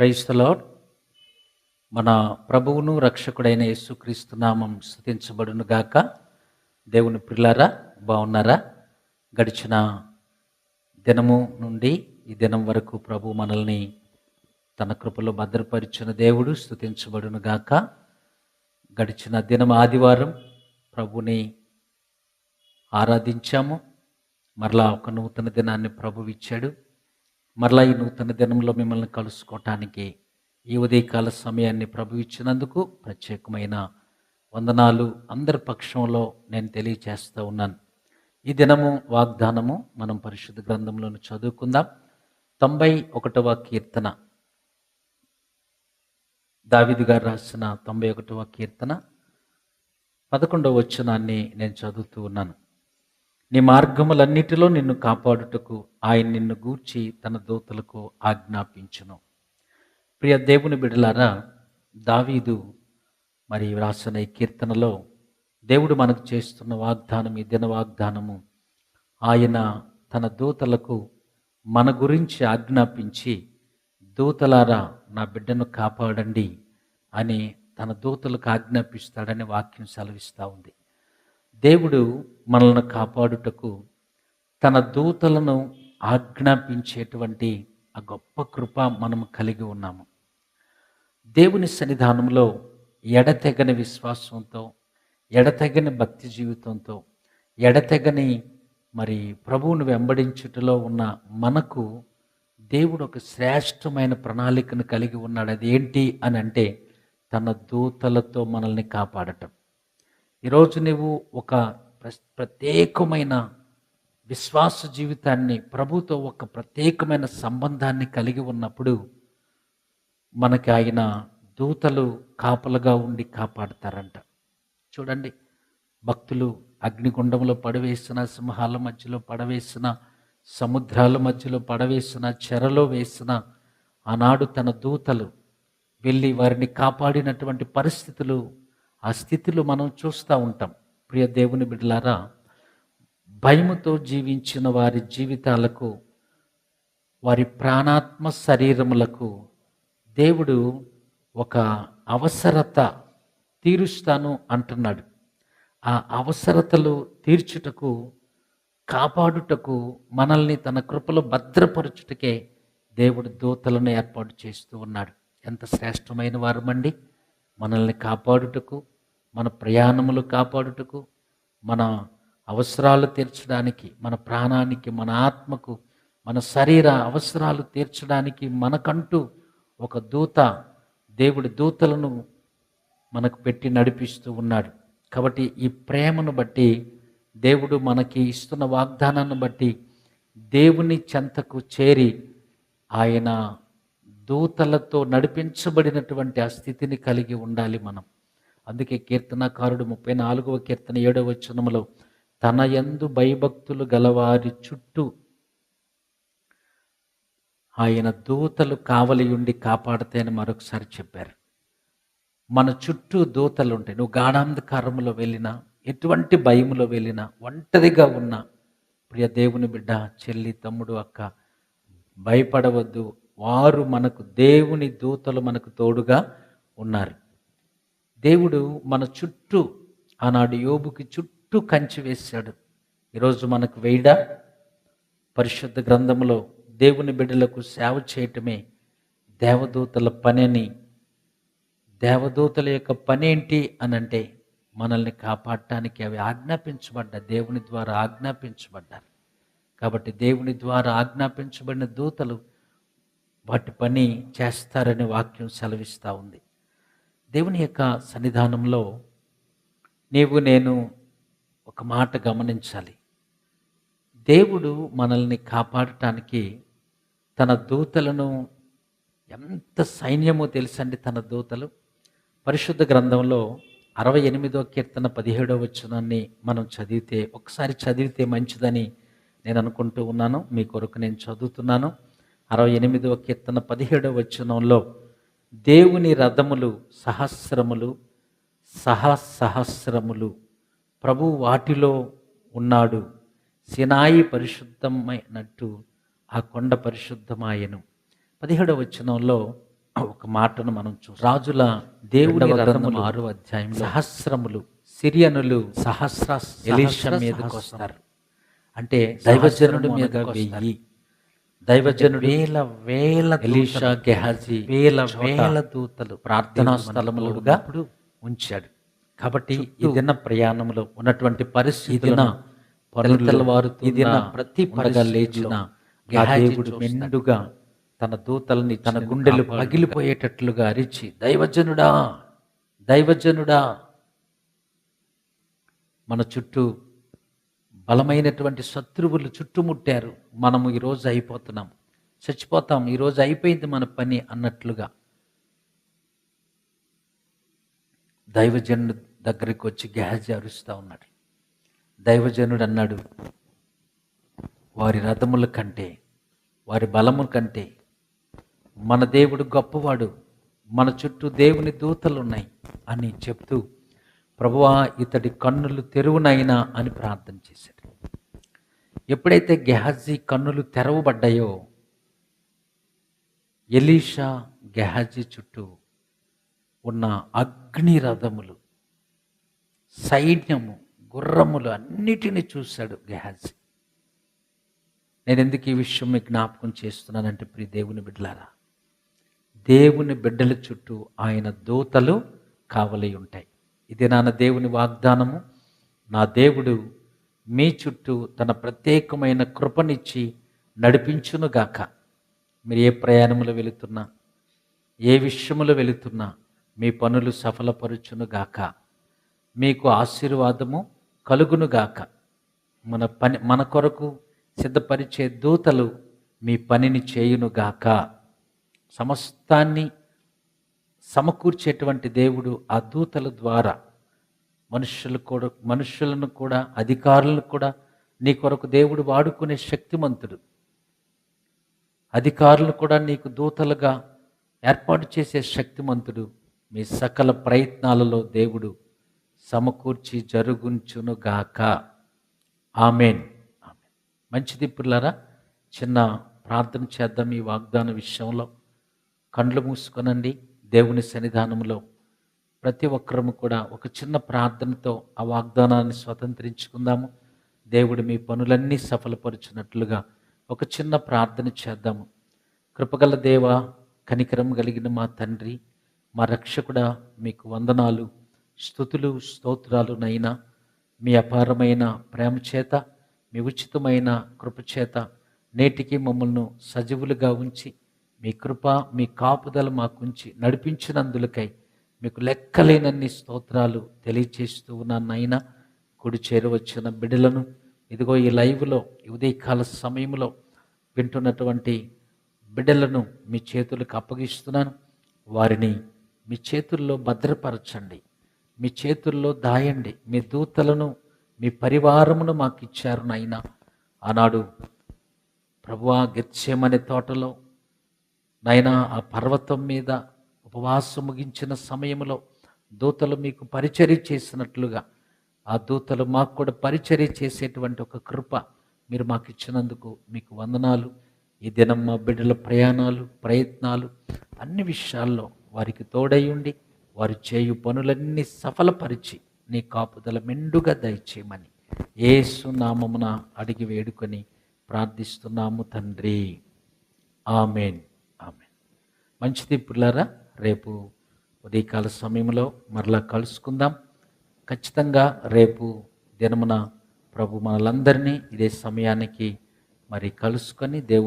క్రైస్తలో మన ప్రభువును రక్షకుడైన యేసుక్రీస్తు నామం స్థుతించబడును గాక. దేవుని పిల్లరా బాగున్నారా గడిచిన దినము నుండి ఈ దినం వరకు ప్రభు మనల్ని తన కృపలో భద్రపరిచిన దేవుడు స్థుతించబడును గాక. గడిచిన దినం ఆదివారం ప్రభుని ఆరాధించాము. మరలా ఒక నూతన దినాన్ని ప్రభు ఇచ్చాడు. మరలా ఈ నూతన దినంలో మిమ్మల్ని కలుసుకోవటానికి ఈ ఉదయకాల సమయాన్ని ప్రభు ఇచ్చినందుకు ప్రత్యేకమైన వందనాలు. అందరి పక్షంలో నేను తెలియచేస్తూ ఉన్నాను. ఈ దినము వాగ్దానము మనం పరిశుద్ధ గ్రంథంలోని చదువుకుందాం. తొంభై ఒకటవ కీర్తన. దావిది గారు రాసిన తొంభై ఒకటవ కీర్తన. పదకొండవ వచనాన్ని నేను చదువుతూ ఉన్నాను. నీ మార్గములన్నిటిలో నిన్ను కాపాడుటకు ఆయన నిన్ను గూర్చి తన దూతలకు ఆజ్ఞాపించును. ప్రియ దేవుని బిడలారా దావీదు మరి వ్రాసిన ఈ కీర్తనలో దేవుడు మనకు చేస్తున్న వాగ్దానం ఈ దిన వాగ్దానము ఆయన తన దూతలకు మన గురించి ఆజ్ఞాపించి దూతలారా నా బిడ్డను కాపాడండి అని తన దూతలకు ఆజ్ఞాపిస్తాడని వాక్యం సెలవిస్తూ ఉంది. దేవుడు మనల్ని కాపాడుటకు తన దూతలను ఆజ్ఞాపించేటువంటి ఆ గొప్ప కృప మనం కలిగి ఉన్నాము. దేవుని సన్నిధానంలో ఎడతెగని విశ్వాసంతో ఎడతెగని భక్తి జీవితంతో ఎడతెగని మరి ప్రభువును వెంబడించుటలో ఉన్న మనకు దేవుడు ఒక శ్రేష్టమైన ప్రణాళికను కలిగి ఉన్నాడు. అది ఏంటి అని అంటే తన దూతలతో మనల్ని కాపాడటం. ఈరోజు నువ్వు ఒక ప్ర- ప్రత్యేకమైన విశ్వాస జీవితాన్ని ప్రభుతో ఒక ప్రత్యేకమైన సంబంధాన్ని కలిగి ఉన్నప్పుడు మనకి ఆయన దూతలు కాపలుగా ఉండి కాపాడతారంట. చూడండి భక్తులు అగ్నిగుండంలో పడవేసిన సింహాల మధ్యలో పడవేసిన సముద్రాల మధ్యలో పడవేసిన చెరలో వేసిన ఆనాడు తన దూతలు వెళ్ళి వారిని కాపాడినటువంటి పరిస్థితులు ఆ స్థితిలో మనం చూస్తూ ఉంటాం. ప్రియ దేవుని బిడ్డలారా భయముతో జీవించిన వారి జీవితాలకు వారి ప్రాణాత్మ శరీరములకు దేవుడు ఒక అవసరత తీరుస్తాను అంటున్నాడు. ఆ అవసరతలు తీర్చుటకు కాపాడుటకు మనల్ని తన కృపలో భద్రపరచుటకే దేవుడు దూతలను ఏర్పాటు చేస్తూ ఉన్నాడు. ఎంత శ్రేష్టమైన వారమండి. మనల్ని కాపాడుటకు మన ప్రయాణములు కాపాడుటకు మన అవసరాలు తీర్చడానికి మన ప్రాణానికి మన ఆత్మకు మన శరీర అవసరాలు తీర్చడానికి మనకంటూ ఒక దూత దేవుడి దూతలను మనకు పెట్టి నడిపిస్తూ ఉన్నాడు. కాబట్టి ఈ ప్రేమను బట్టి దేవుడు మనకి ఇస్తున్న వాగ్దానాన్ని బట్టి దేవుని చెంతకు చేరి ఆయన దూతలతో నడిపించబడినటువంటి ఆ స్థితిని కలిగి ఉండాలి మనం. అందుకే కీర్తనకారుడు ముప్పై నాలుగవ కీర్తన ఏడవ వచనములో తన యందు భయభక్తులు గలవారి చుట్టూ ఆయన దూతలు కావలియుండి కాపాడతాయని మరొకసారి చెప్పారు. మన చుట్టూ దూతలు ఉంటాయి నువ్వు గాఢాంధకారంలో వెళ్ళినా ఎటువంటి భయములో వెళ్ళినా ఒంటరిగా ఉన్నా ప్రియ దేవుని బిడ్డ చెల్లి తమ్ముడు అక్క భయపడవద్దు. వారు మనకు దేవుని దూతలు మనకు తోడుగా ఉన్నారు. దేవుడు మన చుట్టూ ఆనాడు యోబుకి చుట్టూ కంచి వేశాడు. ఈరోజు మనకు వేయడా? పరిశుద్ధ గ్రంథంలో దేవుని బిడ్డలకు సేవ చేయటమే దేవదూతల పనిని. దేవదూతల యొక్క పని ఏంటి అని అంటే మనల్ని కాపాడటానికి అవి ఆజ్ఞాపించబడ్డ దేవుని ద్వారా ఆజ్ఞాపించబడ్డారు. కాబట్టి దేవుని ద్వారా ఆజ్ఞాపించబడిన దూతలు వాటి పని చేస్తారని వాక్యం సెలవిస్తూ ఉంది. దేవుని యొక్క సన్నిధానంలో నీవు నేను ఒక మాట గమనించాలి. దేవుడు మనల్ని కాపాడటానికి తన దూతలను ఎంత సైన్యమో తెలుసండి తన దూతలు. పరిశుద్ధ గ్రంథంలో అరవై ఎనిమిదో కీర్తన పదిహేడో వచనాన్ని మనం చదివితే ఒకసారి చదివితే మంచిదని నేను అనుకుంటూ ఉన్నాను. మీ కొరకు నేను చదువుతున్నాను. అరవై ఎనిమిదవ కీర్తన పదిహేడవ వచనంలో దేవుని రథములు సహస్రములు సహస్రములు ప్రభు వాటిలో ఉన్నాడు. సినాయి పరిశుద్ధమైనట్టు ఆ కొండ పరిశుద్ధమాయను. పదిహేడవ వచనంలో ఒక మాటను మనం చూ రాజుల దేవుని రథములు ఆరు అధ్యాయం సహస్రములు. సిరియనులు సహస్ర ఎలీషా మీదకి వస్తారు. అంటే దైవజనుడి మీద వెయ్యి దైవజనుడు వేల వేల ఎలీషా గెహాజీ వేల వేల దూతలు ప్రార్థనా స్థలములుగా ఉంచాడు. కాబట్టి ఈ దిన ప్రయాణంలో ఉన్నటువంటి పరిస్థితుల పరుల వారు ఈ దిన ప్రతి పరగా లేచిన దేవుడు మెండుగా తన దూతల్ని తన గుండెలు పగిలిపోయేటట్లుగా అరిచి దైవజనుడా దైవజనుడా మన చుట్టూ బలమైనటువంటి శత్రువులు చుట్టుముట్టారు. మనము ఈరోజు అయిపోతున్నాం. చచ్చిపోతాం. ఈరోజు అయిపోయింది మన పని అన్నట్లుగా. దైవజనుడు దగ్గరికి వచ్చి గ్యాజి అరుస్తూ ఉన్నాడు. దైవజనుడు అన్నాడు వారి రథముల కంటే వారి బలము కంటే మన దేవుడు గొప్పవాడు. మన చుట్టూ దేవుని దూతలు ఉన్నాయి అని చెప్తూ ప్రభువా ఇతడి కన్నులు తెరువునైనా అని ప్రార్థన చేశాడు. ఎప్పుడైతే గెహాజీ కన్నులు తెరవబడ్డాయో ఎలీషా గెహాజీ చుట్టూ ఉన్న అగ్ని రథములు సైన్యము గుర్రములు అన్నిటినీ చూశాడు గెహాజీ. నేను ఎందుకు ఈ విషయం మీకు జ్ఞాపకం చేస్తున్నానంటే ప్రియ దేవుని బిడ్డలారా దేవుని బిడ్డల చుట్టూ ఆయన దూతలు కావలి ఉంటాయి. ఇది నాన్న దేవుని వాగ్దానము. నా దేవుడు మీ చుట్టూ తన ప్రత్యేకమైన కృపనిచ్చి నడిపించునుగాక. మీరు ఏ ప్రయాణములో వెళుతున్నా ఏ విషయములో వెళుతున్నా మీ పనులు సఫలపరుచునుగాక. మీకు ఆశీర్వాదము కలుగునుగాక. మన పని మన కొరకు సిద్ధపరిచే దూతలు మీ పనిని చేయునుగాక. సమస్తాన్ని సమకూర్చేటువంటి దేవుడు ఆ దూతల ద్వారా మనుషులు కూడా మనుషులను కూడా అధికారులను కూడా నీ కొరకు దేవుడు వాడుకునే శక్తిమంతుడు. అధికారులు కూడా నీకు దూతలుగా ఏర్పాటు చేసే శక్తిమంతుడు. మీ సకల ప్రయత్నాలలో దేవుడు సమకూర్చి జరుగుంచునుగాక. ఆమెన్. ఆమెన్. మంచిది పిల్లరా చిన్న ప్రార్థన చేద్దాం ఈ వాగ్దాన విషయంలో. కండ్లు మూసుకొనండి. దేవుని సన్నిధానంలో ప్రతి ఒక్కరము కూడా ఒక చిన్న ప్రార్థనతో ఆ వాగ్దానాన్ని స్వతంత్రించుకుందాము. దేవుడు మీ పనులన్నీ సఫలపరుచున్నట్లుగా ఒక చిన్న ప్రార్థన చేద్దాము. కృపగల దేవ కనికరం కలిగిన మా తండ్రి మా రక్షకుడ మీకు వందనాలు స్థుతులు స్తోత్రాలు నైనా మీ అపారమైన ప్రేమ చేత మీ ఉచితమైన కృపచేత నేటికి మమ్మల్ని సజీవులుగా ఉంచి మీ కృప మీ కాపుదల మాకుంచి నడిపించినందులకై మీకు లెక్కలేనన్ని స్తోత్రాలు తెలియచేస్తూ ఉన్నాను నాయన కుడి చేరవచ్చిన బిడ్డలను ఇదిగో ఈ లైవ్లో ఉదయకాల సమయంలో వింటున్నటువంటి బిడ్డలను మీ చేతులకు అప్పగిస్తున్నాను. వారిని మీ చేతుల్లో భద్రపరచండి. మీ చేతుల్లో దాయండి. మీ దూతలను మీ పరివారమును మాకు ఇచ్చారు నాయన ఆనాడు ప్రభువా గెచ్చేమనే తోటలో నాయన ఆ పర్వతం మీద ఉపవాసం ముగించిన సమయంలో దూతలు మీకు పరిచర్య చేసినట్లుగా ఆ దూతలు మాకు కూడా పరిచర్య చేసేటువంటి ఒక కృప మీరు మాకు ఇచ్చినందుకు మీకు వందనాలు. ఈ దినం మా బిడ్డల ప్రయాణాలు ప్రయత్నాలు అన్ని విషయాల్లో వారికి తోడై ఉండి వారు చేయు పనులన్నీ సఫలపరిచి నీ కాపుదల మెండుగా దయచేయమని ఏసు నామమున అడిగి వేడుకొని ప్రార్థిస్తున్నాము తండ్రి. ఆమెన్. ఆమెన్. మంచిది పిల్లరా? రేపు ఉదయకాల సమయంలో మరలా కలుసుకుందాం. ఖచ్చితంగా రేపు దినమున ప్రభు మనలందరినీ ఇదే సమయానికి మరి కలుసుకొని దేవుడు